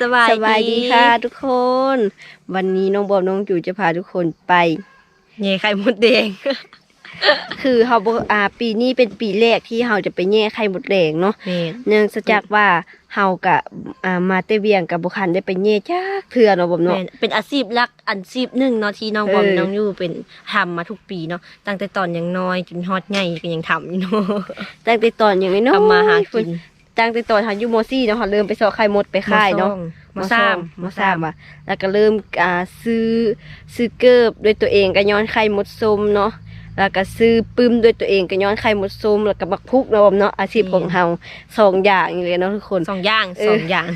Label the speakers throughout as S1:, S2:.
S1: สบาย
S2: สบายดีค่ะทุกคน วันนี้น้องบอมน้องจูจะพาทุกคนไป
S1: เย่ไข่มดแดง
S2: คือเฮาบ่อ่าปีนี้เป็นปีแรกที่เฮาจะไปแย่ไข่มดแดงเนาะ
S1: แม่น
S2: เนื่องจากว่าเฮากะอ่ามาแต่เวียงกับบ่คันได้ไปแย่จักเทื่อเนาะบอมเนาะ
S1: แม่นเป็นอาชีพหลักอาชีพหนึ่งเนาะที่น้องบอม
S2: เออ
S1: น้องอยู่เป็นทำมาทุกปีเนาะตั้งแต่ตอนยังน้อยจนฮอดใหญ่ก็ยังทำอยู่เนาะ
S2: ตั้งแต่ตอนยังน้อยๆ
S1: ทำมาหากิน
S2: ตั้งแต่ตอนเฮาอยู่ม .4 เนาะเฮาเริ่มไปสอไข่มดไปค่ายเนาะ
S1: มาสาม
S2: มาสามอะแล้วก็เริ่มอ่าซื้อซื้อเกิบด้วยตัวเองก็ย้อนไข่มดส้มเนาะแล้วก็ซื้อปึ้มด้วยตัวเองก็ย้อนไข่มดส้มแล้วก็บักพุกเนาะบอมเนาะอาชีพของเฮาสองอย่างนี่เลยเนาะทุกคน
S1: สองอย่าง
S2: เออ
S1: สองอย่าง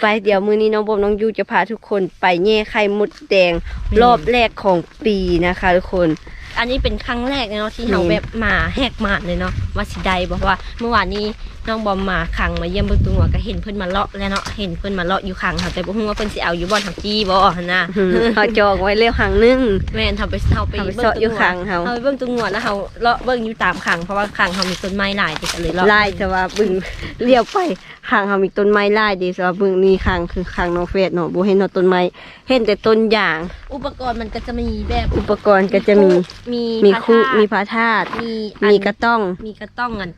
S2: ไปเดี๋ยวมื้อนี้น้องบอมน้องยูจะพาทุกคนไปแย่ไข่มดแดง
S1: อืม
S2: รอบแรกของปีนะคะ ทุกคน
S1: อันนี้เป็นครั้งแรกเนาะที่เรา
S2: อืม
S1: แบบมาแหกมาดเลยเนาะว่าสิใดบอกว่า เมื่อวานนี้น้องบอมมาขังมาเยี่ยมเบิ่งตัวหัวก็เห็นเพิ่นมาเลาะแล้วเนาะเห็นเพิ่นมาเลาะอยู่ขังค่ะแต่บ่ฮู้ว่าเพิ่นสิเอาอยู่บ่อนทางจี้บ่หั่นน่ะ
S2: เฮาจองไว้เร็วหางนึง
S1: แม่นทำไปเฮาไป
S2: เอาไป
S1: เบิ่ง
S2: เสาะอยู่ข้างเฮา
S1: เฮาไปเบิ่งตัวงัวแล้วเฮาเลาะเบิ่งอยู่ตามขังเพราะว่าขังเฮามีต้นไม้หลายติก็เลยเลาะ
S2: ลายแต่ว่าบึงเลี้ยวไปข้างเฮามีต้นไม้ลายดีสว่าบึงนี่ข้างคือข้างน้องเฟสเนาะบ่เห็นเนาะต้นไม้เห็นแต่ต้นยาง
S1: อุปกรณ์มันก็จะมีแบบ
S2: อุปกรณ์ก็จะมี
S1: มี
S2: มี
S1: พระ
S2: คู่
S1: ธาตุ
S2: มีพระธาตุ
S1: มี
S2: มีกระต้อง
S1: มีกระต้องอัน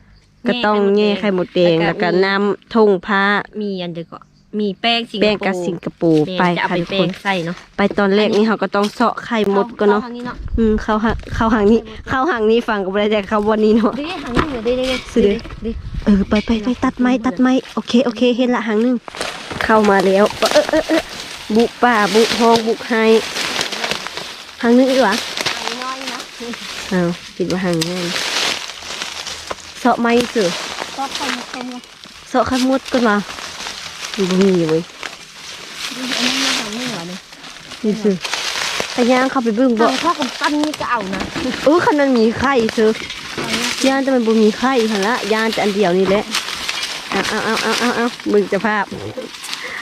S2: กระต้องแง่ไข่หมดแดงแล้วก็น้ำทงพระ
S1: มีอันเดียวก็มีแป้งสิงคโปร์
S2: แป้งกับสิงคโปร์
S1: แม่
S2: ไป
S1: จะเอา
S2: ค่ะ
S1: ไป
S2: ทุก
S1: แป้
S2: ค
S1: ง
S2: น
S1: ใส่เนาะ
S2: ไปตอนแรกนี่เขาก็ต้องเสาะไข่มดก็เนาะ
S1: ข้ทงนี้เนาะ
S2: อืมเข้าหางเข้าหางนี้ เข้าหางนี้ฟังก็บ่ได้แต่เข้าวันนี้เนาะ
S1: เด้ทางนี้เด้เด้เด้
S2: สิเด้
S1: เด้
S2: เออไปไปไปตัดไม้ตัดไม้โอเคโอเคเห็นละหางหนึงเข้ามาแล้วเออเออเออบุกป่าบุกห้องบุกไฮหางหนึงอีกวะ
S1: ทางน้อย เนาะ
S2: อ้าวคิดว่าหางง่ายเสาะไม้สิ
S1: ก็ค่อยมาคมเลย
S2: เสาะไข่มดก็มาบ่มีเว้ย
S1: อันนี้มาทางนี้เหรอเนี่ย
S2: นี่สิไปย่างเข้าไปเบิ่งบ่
S1: ทางข้อกับปั้นนี่ก็เอานะ
S2: เออคันนั้นมีไข่เถอะย่านแต่มันบ่มีไข่หั่นละย่านแต่อันเดียวนี่แหละเอาเอาเอาเอาเอาเอามึงจะภาพ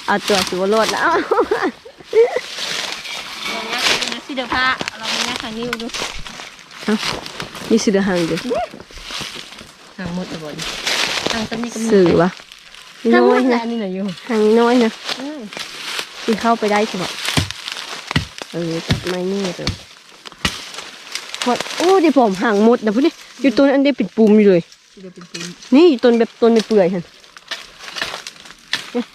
S2: เอาตัวสิวรดแล้ว
S1: เราเนี้ยนะสิเดผ้าเราเนี้ยทางนี้ดู
S2: นี่สิเดือหางเด้อ
S1: ทางหมดตะบนทางต้นนี้ก็มี
S2: สื่อวะ
S1: ทางหม
S2: น้อ
S1: ด
S2: ย
S1: แห
S2: นะ
S1: ละนี่หน่อยอยู่
S2: หางน้อยนะ
S1: อืม
S2: สิเข้าไปได้ใช่ปะเออตัดไม้นี่เด้อหมดโอ้ดิผมหางหมดนะพุ่นนี่อยู่ต้นอันเดียวเป็นปุ่มอยู่เลย
S1: สิเดเป็นปี
S2: นี่อยู่ต้นแบบต้นไม่เปื่อยหั่นเนี่ย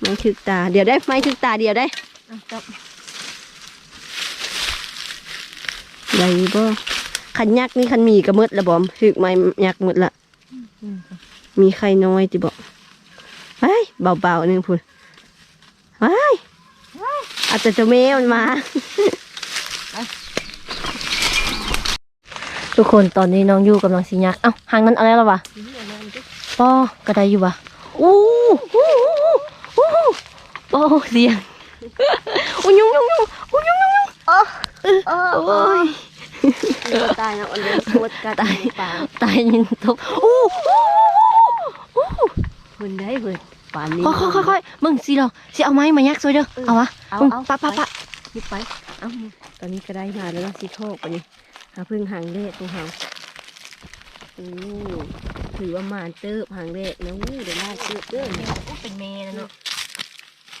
S2: ไม้ถึกตาเดี๋ยวได้ไม้ถึกตาเดี๋ยวได้
S1: อะจบ
S2: ใหญ่บ่ ขันยักษ์นี่ขันมีกระมืดละบอมถึกไม้ยักษ์หมดละ
S1: อืม
S2: มีไข่น้อยจิบอกไปเบาๆหนึงพุ่นไปอาจจะเจะแม่มันมา
S1: ทุกคนตอนนี้น้องอยู่กำลังสิยักเอ้าหางนั้นเอะไรแล้ววะป้อก็ได้อยู่วะอู้หูอู้หูโอ้เสียงอู้ยุ่งยุ่งยุ่งอู้ยุ่งยุ่งยุ่ง
S2: โอ้ย ตายนะอันเดียวมดกัดตายปาก
S1: ตายยินทบอู้หูอู้หู
S2: คุณได้เบิดป่านนี้
S1: ค่อยค่อยค่อยๆมึงสิเราสิเอาไม้มายักซวยเด้อเอาวะ
S2: เอา
S1: มึง
S2: เอา
S1: ปะปะปะ
S2: หยิบไปเอ้าตอนนี้ก็ได้มาแล้วนะสิโชคไปนี่หาพึ่งหางเลขของเขาอู้ถือว่าหมานเติบหางเลขนะอู้เดี๋ยวได้เติบเด้อเนี่ย
S1: เป็นเมย์นะเนาะ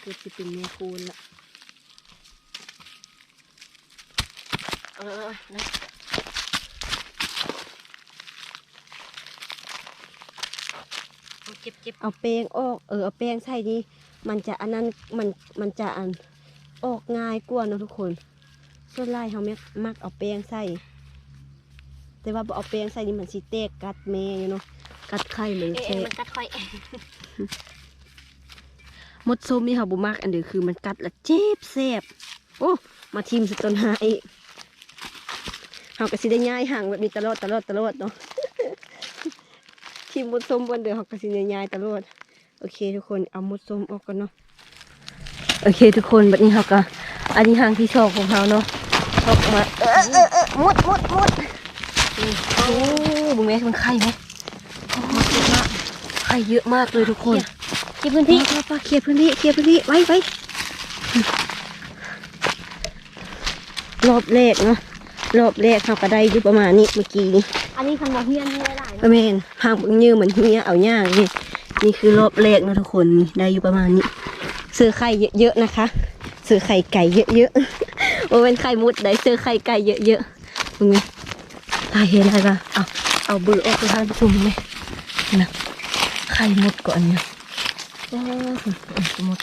S2: เกือบจะเป็นเมคูณละ
S1: เออนะเก็บเก็บ
S2: เอาแป้งออก เออเอาแป้งใส่ดีมันจะอันนั้นมันมันจะอันออกง่ายกว่านะทุกคน ส่วนไล่เขามักมักเอาแป้งใส่ แต่ว่าเอาแป้งใส่นี่มันสิเตกกัดแม่อยู่เนาะกัดไข่
S1: เอ๊ะ
S2: เช่
S1: มันกัดค่
S2: มดส้มนี่เขาบุมักอันเดียวคือมันกัดและเจ็บแสบโอ้มาทีมสตนหาอีก เขาก็สิได้ย้ายห่างแบบนี้ตลอดตลอดตลอดเนาะทีมมดส้มบนเดือเขาก็สิได้ย้ายตลอดโอเค ทุกคนเอามดส้มออกก่อนเนาะโอเค ทุกคนแบบนี้เขาก็อันนี้ห่างที่ชอบของเขาเนาะออกมาเออเออเออมดมดมดนี่โอ้บุ้งแม่มันไข่ไหมโอ้เยอะมากไข่เยอะมากเลยทุกคน
S1: เก็บพื้นที่
S2: ป้าป้าเคลียร์พื้นที่เคลียร์พื้นที่ไว้ไว้รอบแรกเนาะ รอบแรกเขาก็ได้อยู่ประมาณนี้เมื่อกี้นี่
S1: อันนี้คันบอกเฮียนนี่หลายๆ
S2: ก็แม่นห่างเบิ่งยืมเหมือนเฮียเอาย่างนี่นี่คือรอบแรกนะทุกคนนี่ได้อยู่ประมาณนี้ซื้อไข่เยอะๆนะคะซื้อไข่ไก่เยอะๆโอ้เป็นไข่มุดได้ซื้อไข่ไก่เยอะๆมึงไงตายเห็นอะไรปะเอาเอาเบือออกไปทางจุ่มเลยนะไข่มุดก่อนนะโอ้ยมุด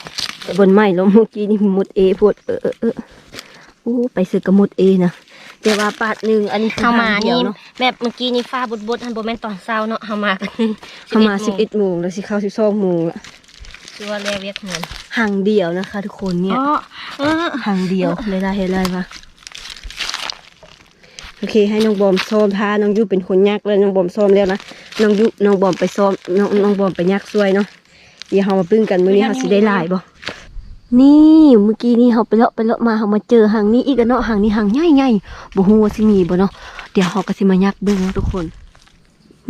S2: บนไม้ลมเมื่อกี้นี่มุดเอพวดเออเออเออโอ้ไปซื้อกระมุดเอนะ แต่ว่าปาดหนึ่งอันนี้คือ
S1: เข้ามา
S2: ทงดีย
S1: นี่
S2: วเนาะ
S1: แบบเมื่อกี้นี่ฟ้าบดๆทันโบแมนตอนเช้าเนาะเฮามากัน
S2: เข้ามาสิบเอ็ดโมงแล้วสิเข้าสิบสองโมงละ
S1: คือว่าแล้วเวียกเงิน
S2: ห่างเดียวนะคะ ทุกคนเนี่ย
S1: อ๋อเออ
S2: ห่างเดียวเลยได้เห็นอะไรปะโอเค ให้น้องบอมซ้อมท่าน้องยูเป็นคนยักแล้วน้องบอมซ้อมแล้วนะน้องยูน้องบอมไปซ้อมน้องน้องบอมไปยักช่วยเนาะเดี๋ยวเรามาปึ้งกันมื้อนี้เราสิได้หลายบ่ นี่เมื่อกี้นี่เราไปเลาะไปเลาะมาเรามาเจอหางนี้อีกแล้วเนาะหางนี้หางใหญ่ๆบ่ฮู้ว่าสิมีบ่เนาะเดี๋ยวเราก็สิมายักเบิ่งเนทุกคน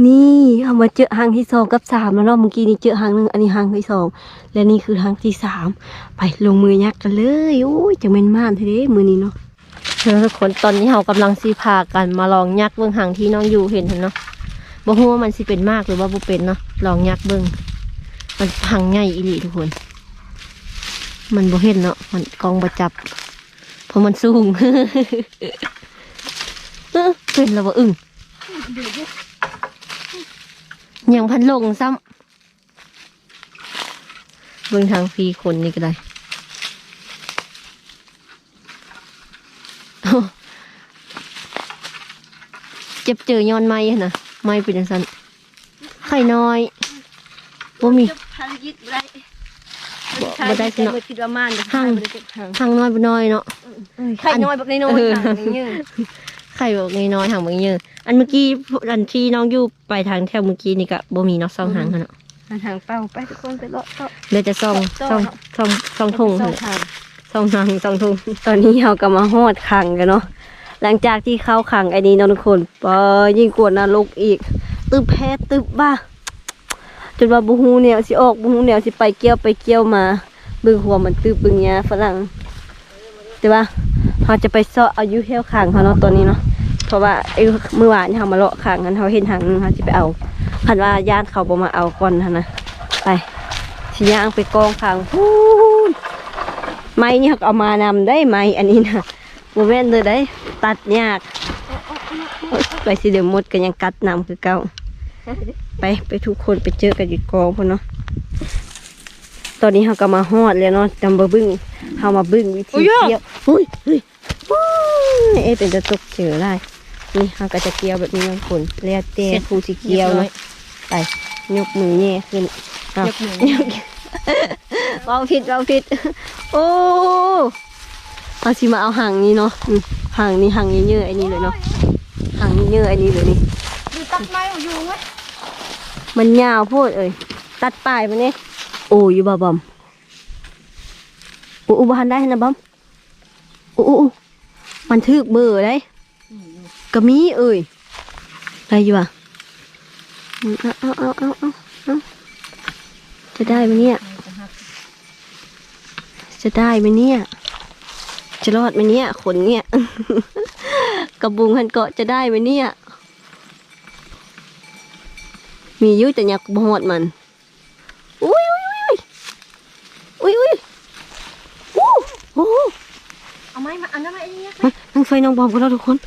S2: นี่เอามาเจอหางที่สองกับสามแล้วเนาะเมื่อกี้นี่เจอหางหนึ่งอันนี้หางที่สองและนี่คือหางที่สามไปลงมือยักกันเลยโอ้ยจะเป็นม่านเท่เด้มือนี้เนาะ
S1: แล้วทุกคนตอนนี้เฮากำลังสิพากันมาลองยักเบิ่งหางที่น้องอยู่เห็นหั่นเนาะบ่ฮู้ว่ามันสิเป็นมากหรือว่าบ่เป็นเนาะลองยักเบิ่งมันหางใหญ่อีหลีทุกคน มันบ่เห็นเนาะมันกองบ่จับ เพราะมันสูงเป็นแล้วบ่อึ้งยังพันลงซ้ำเบิ่งทางฟีคนนี่ก็ได้เจ็บเจอย้อนไม้นะไม้เป็นจังซันไข่น้อยบ่มี
S2: ภารกิจไบ่
S1: บ่ได้สิเนาะ
S2: คิดว่าม่าน
S1: หั่งหางน้อยบ่น้อยเนาะ
S2: ไข่น้อยแบบน้อย
S1: เออ
S2: ๆหางยืด
S1: ไข่บอกน้อยๆหางบางเยอะอันเมื่อกี้อันที่น้องอยู่ไปทางแถวเมื่อกี้นี่ก็บ่มีเนาะซองหางหั่นเนาะ
S2: หางเป้าไปทุกคนไปเลาะเลาะ
S1: เหลยจะซองซองซองซองทง
S2: ส
S1: หั่
S2: อนง
S1: แหละ
S2: ทาง
S1: ซองหางซองทง
S2: ตอนนี้เราก็มาฮอดขังกันเนาะหลังจากที่เข้าขังไอ้นี้เนาะทุกคนปอยิ่งกว่านรกอีกตึบแพ้ตึบบ้า จนว่าบูฮูเนี่ยสิออกบูฮูเนี่ยสิไปเกี่ยวไปเกี่ยวมา บึงหัวมันตึบบึงเงี้ยฝรั่งแต่ว่าเราจะไปเสาะอายุเที่ยวขังเขาเนาะตัวนี้เนาะเพราะว่าไอ้เมื่อวานเรามาเลาะขังกันเขาเห็นหางนึงเขาจะไปเอาคันว่าญาติเขาบอมาเอาก่อนนะไปสิย่างไปกองขังพูนไม้นี่เขาเอามานำได้ไหมอันนี้นะโมเมนเลยได้ ตัดยากไปสิเดี๋ยวหมดกันยังกัดนำคือเก่า ไปไปทุกคนไปเจอกันอยู่กองพุ่นเนาะตอนนี้เขาก็มาฮอดแล้วเนาะจำบบึ้งเขามาบึ้งวิธีเกี่ยวอุ้ยเฮ้ยอุ้ยเอ๊ะเป็นจะตกเจอได้นี่เขาก็จะเกี่ยวแบบนี้นะคนเรียกเตะผู้สิเกี่ยวเนาะไปยกมือแย่ขึ้นอ้าวย
S1: กมือ
S2: เบาผิดเบาผิด โอ้เอาสิมาเอาหางนี้เนาะอืมหางนี้หางเยอะๆไอ้นี่เลยเนาะหางเยอะๆไอ้นี่เลยนี่
S1: ดูตัดไม้อยู่ไหม
S2: มันยาวโพูดเอ้ยตัดปลายมันนี่โอ้ยบ่บอมอู้อู้บานได้นะบอมอู้อู้อู้มันทึกเบอร์ได้กระมีเอ้ยได้อยู่อะอืมเอาเอาเอาเอาเอาเอาจะได้ไหมเนี่ย จะได้ไหมเนี่ย จะรอดไหมเนี่ยขนเนี่ย กระบุงหันเกาะจะได้ไหมเนี่ย มีอยุ่แต่อยากบหดมัน อุ้ยอุ้ยอุ้ยอุ้ยอุ้ยอู้โอ้
S1: เอาไม้มาอันนั้นมาไอ้นี่
S2: มานั่งไฟน้องบอมกันแล้วทุกคน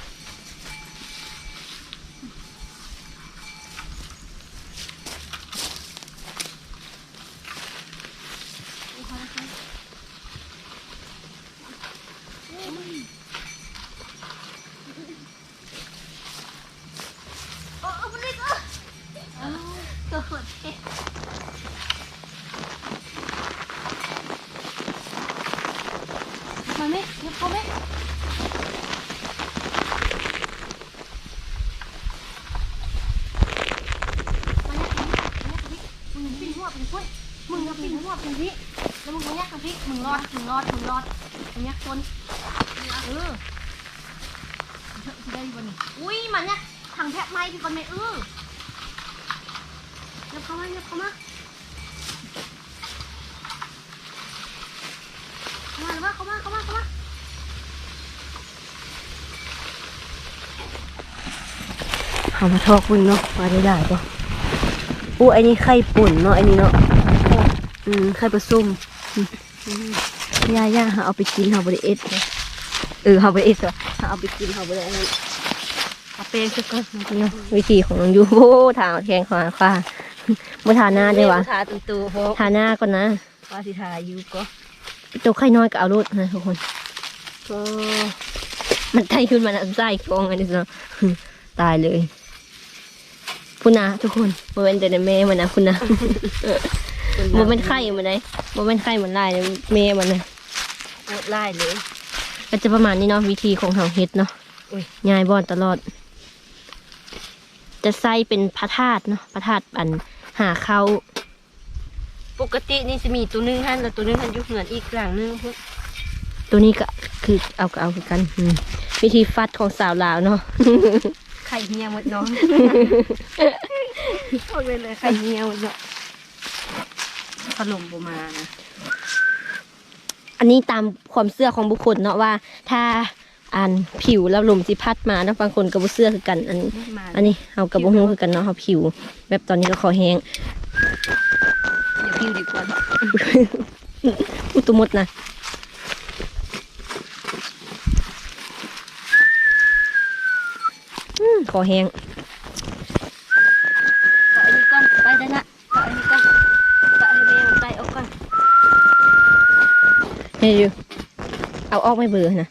S1: มาไหมเดี๋ยวเขาไหมมึงปิ้นหัวเป็นกุ้ยมึงก็ปิ้นหัวเป็นพี่แล้วมึงก็ยักกับพี่มึงรอดมึ งรอดมึงรอดมึงยักคนเออได้บนนี่อุ้ยมันเนี่ยทางแทบไม้พี่คนไม่เออเดี๋ยวเข้ามาเดี๋ยวเข้ามาเข้ามาเข้ามาเข้ามาเข้ามา
S2: เอามาทอกมึงเนาะมาได้ได้ปะอู้อ้นี่ไข่ปุ่นเนาะอ้นี่เนาะอืมไข่ปลาส้มอืม ย่าย่าหาเอาไปกินเฮาบ่ได้เอ็ดนะเออเฮาบ่ได้เอ็ดว่ะหาเอาไปกินเฮาบ่ได้อันนั้นเอาแป้งซะก่อนน้องกินเนาะ
S1: วิธีของน้องยูโอ้ทางแทงขวาขวาบ่ทาหน้าได้วะ
S2: ทาตุ้มตูเพราะ
S1: ทาหน้าก่อนนะ
S2: ว่าสิทาอยู่ก็
S1: ตัวไข่น้อยก็เอารถนะทุกคน
S2: ก็
S1: มันไข่ขึ้นมาแล้วใส่ฟองอันนี้เนาะตายเลยพุ่นนะทุกคนโมเป็นแต่ในแม่มันนะคุณนะ โมเป็นไข่มันเลยโมเป็นไข่มันลายเลยแม่มันนะ
S2: โคตรไล่เลย
S1: ก็จะประมาณนี้เนาะวิธีของเขาเฮ็ดเนาะ
S2: อุ้ย
S1: ง่ายบอนตลอด จะใส่เป็นพระธาตุเนาะพระธาตุอันหาเข้า
S2: ปกตินี่จะมีตัวหนึงหั่นแล้วตัวหนึงหั่นอยู่เหมือนอีกหลังหนึงพวก
S1: ตัวนี้ก็คือเอาก็เอาคือกันอืมวิธีฟัดของสาวลาวเนาะ
S2: ไข่เหี่ยวหมดเนาะโอเคเลยไข่เหี่ยวหมดเนาะ ขนมบ่มานะ
S1: อันนี้ตามความเชื่อของบุคคลเนาะว่าถ้าอันผิวแล้วลมสิพัดมาเนาะบางคนก็บ่เชื่อคือกัน อัน
S2: ไม่มา
S1: อันนี้เอากับบ่ฮู้คือกันเนาะเฮาผิว แบบตอนนี้ก็คอแห้ง
S2: เดี๋ยวพิวดีกว่า
S1: อุยตุมดนะอืมคอแห้ง
S2: ต่ออันนี้ก่อนไปได้ละต่ออันนี้ก่อนต่อให้แม่มันไปเอาก่อน
S1: เฮ้ยอยู่ เอาออกไม่เบื่อนะ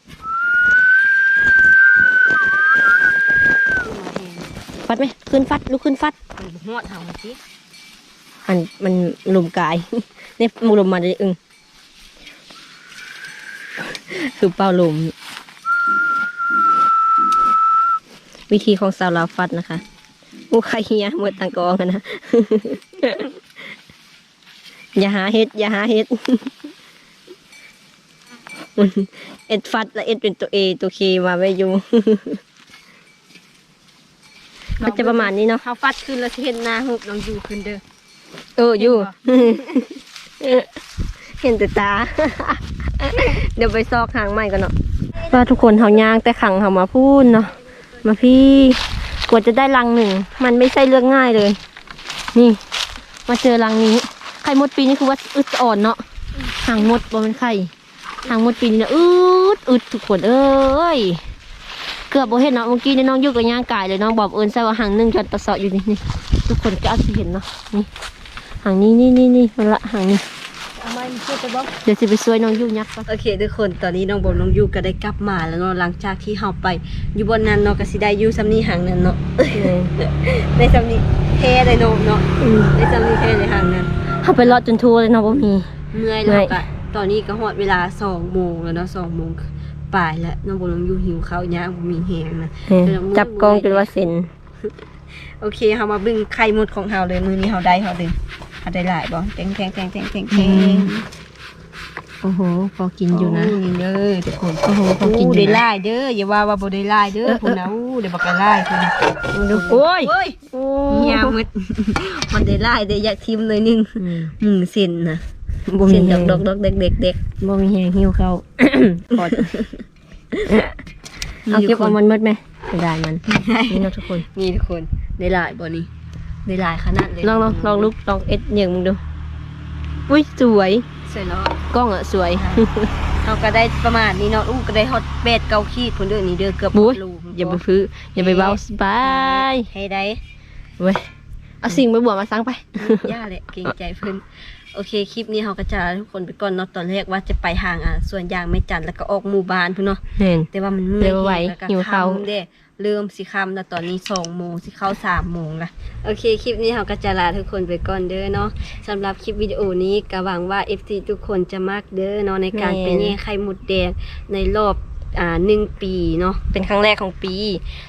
S2: ขึ้นมาเอง
S1: ฟัดไหมขึ้นฟัดลุกขึ้นฟัด
S2: มันบ่ฮอดเฮาสิ
S1: อันมันลมกายเนี่ยมูลมมาเลยอึงคือเป่าลมวิธีของสาวลาวฟัดนะคะอู้ใครเฮียหมดตังกองอะนะอย่าหาเฮ็ดอย่าหาเฮ็ด มันเอ็ดฟัดแล้วเอ็ดเป็นตัวเอตัวเคมาไว้อยู่ มันจะประมาณนี้เนาะ
S2: เฮาฟัดขึ้นแล้วสิเห็นหน้าหุบน้องอยู่ขึ้นเด้อ
S1: เอออยู่
S2: เห็น
S1: เห็นแต่ตา เดี๋ยวไปซอกหางใหม่กันเนาะว่าทุกคนเขาย่างแต่ขังเขามาพูดเนาะมาพี่กว่าจะได้รังหนึ่ง มันไม่ใช่เรื่องง่ายเลย นี่ มาเจอรังนี้ ไข่มดปีนี้คือว่าอึดอ่อนเนาะหางมดบ่เป็นไข่ หางมดปีนี้นะอึดอึดทุกคนเอ้ยเกือบบ่เห็นเนาะเมื่อกี้นี่น้องอยุกกับย่างกายเลยน้องบอกเอิญใส่ว่าหางหนึ่งจนตะเสาะอยู่นี่นี่ทุกคนก็อาจจะเห็นเนาะนี่หางนี้นี่นี่นี่มันละหางนี้
S2: เอามาช่วยจะบอก
S1: เดี๋ยวจะไปช่วยน้องยุ่ยักษ์ก่อน
S2: โอเคทุกคนตอนนี้น้องบอมน้องยูก็ได้กลับมาแล้วเนาะหลังจากที่เฮาไปอยู่บนนั้นเนาะก็สิได้อยู่ซ้ำนี้ห่างนั้นเนาะได้ซ้ำนี้แท้เลยเนาะเนาะได้ซ้ำนี้แท้เลยห่างนั้น
S1: เขาไปรอดจนทัวเลยเนาะบ่มี
S2: เมื่อย
S1: เมื่
S2: แล้ว
S1: อย
S2: ก็ ตอนนี้ก็ฮอดเวลาสองโมงแล้วเนาะสองโมงปลายแล้วน้องบอมน้องยูหิวข้าวย่างบ่มีแหงนะ
S1: เออจับกล้องจนว่าเซ็น
S2: โอเคเฮามาเบึ้งไข่มดของเฮาเลยมือนี้เฮาได้เฮาเดึงเฮาได้หลายบ่แทงแทงแทงแทงแทงแทง
S1: โอ้โหพอกินอยู่นะ
S2: โนี่เด้อทุกคน
S1: โอ้โหพอกินอ
S2: ได้
S1: ยู่นะ
S2: หลายเด้ออย่าว่าว่าบ่ได้หลายเด้อ
S1: เออ
S2: พุ่นนะอู้ได้บักหลายพุ่น
S1: ดูโอ้ย
S2: โอ้ย
S1: โอ้
S2: เหี่ยหมดมันได้หลายได้อยากทิมเลยนึง
S1: อืม
S2: หนึ่งเซนนะ
S1: บ่
S2: เซ
S1: มี
S2: น
S1: แห
S2: ดองกดอกดอกเด็กเด็กเด็ก
S1: บ่มีแหงหิวเข้าพอเอาเก็บเอามันหมดไหมไม่ได้มันนี่เนาะทุกคน
S2: นี่ทุกคนได้หลายบ่นี่ได้หลายขนาดเลย
S1: ลองลองลองลุกลองเอ็ดเหนียงมึงดูอุ้ยสวย
S2: สวยแล้ว
S1: กล้องอะสวย
S2: เขาก็ได้ประมาณนี้เนาะอู้ก็ได้ฮอตเบดเกาขีดพุ่นเด้อนี่เด้อเกือบ
S1: บุ้ย
S2: ลู
S1: อย่าไปฟื้ออย่าไปเบาสบาย
S2: ให้ได้
S1: เว้ย เอาสิ่งไปบวกมาสั่งไป
S2: ย่าแหละเกรงใจเพิ่นโอเคคลิปนี้เขาก็จะลาทุกคนไปก่อนเนาะตอนแรกว่าจะไปห่างอะส่วนยางไม่จันทร์แล้วก็ออกหมู่บ้านพุ่นเนาะ
S1: เห็น
S2: แต่ว่ามันเมื่อย
S1: เร็วไหว
S2: แล้วก็
S1: หิวข้าว
S2: ค่ำเด้เริ่มสิค่ำแล้วตอนนี้สองโมงสิเข้าสามโมงละโอเคคลิปนี้เราก็จะลาทุกคนไปก่อนเด้อเนาะสำหรับคลิปวิดีโอนี้ก็หวังว่า FC ทุกคนจะมักเด้อเนาะในการไปแย่ไข่หมุดแดงในรอบ อ่าหนึ่งปีเนาะ
S1: เป็นครั้งแรกของปี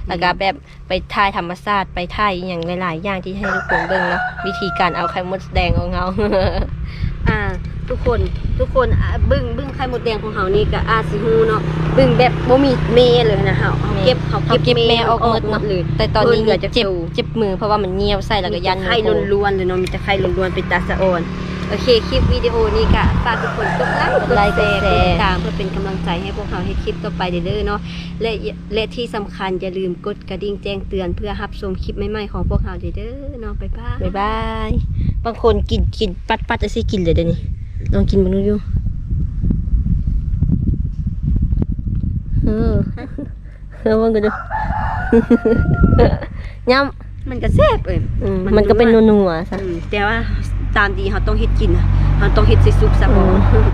S1: แล้วก็แบบไปถ่ายธรรมชาติไปถ่ายอหย่างหลายๆ อย่างที่ให้ทุกคนเบิ่งเนาะวิธีการเอาไข่มดแดงของเรา
S2: อ่า ทุกคนทุกคนอ่าบึ้งบึ้งไข่หมดแดงของเฮานี่ก็อาจสิฮู้เนาะบึ้งแบบบ่มีเมเลยนะเฮาเฮาเก็บเฮา
S1: เขาเก็บแม่ออกหมด
S2: หม
S1: เนาะ
S2: ดเลย
S1: แต่ตอนนี้
S2: เพิ่นเหลือจะ
S1: เจ็บ
S2: ดู
S1: เจ็บมือเพราะว่ามันเงียวใส่แล้วก็ยัน
S2: ไข่ล้วนๆเลยเนาะมีแต่ไข่ล้วนๆเป็นตาสะออน โอเค คลิปวิดีโอนี้ก็ฝากทุกคนกดไลค์
S1: กดไลค์
S2: กดแชร์
S1: กดแชร์
S2: กดติดตามเพื่อเป็นกำลังใจให้พวกเราให้คลิปต่อไปเด้อๆเนาะและและที่สำคัญอย่าลืมกดกระดิ่งแจ้งเตือนเพื่อรับชมคลิปใหม่ๆของพวกเราเด้อๆเนาะบ๊ายบาย
S1: บ๊ายบายบางคนกินกินปัดปัดจะสิกินเลยเดี๋ยวนี้ลองกินมันดูอยู่เออเออมันก็ดูย่ำ
S2: มันก็แซ่บเอ้ย
S1: อืม
S2: มัน
S1: มันก็เป็น
S2: นัว
S1: นัวๆซะ
S2: อืมแต่ว่า ตามดีเขาต้องเฮ็ดกินเขาต้องเฮ็ดใส่ซุปซะบ่
S1: อืม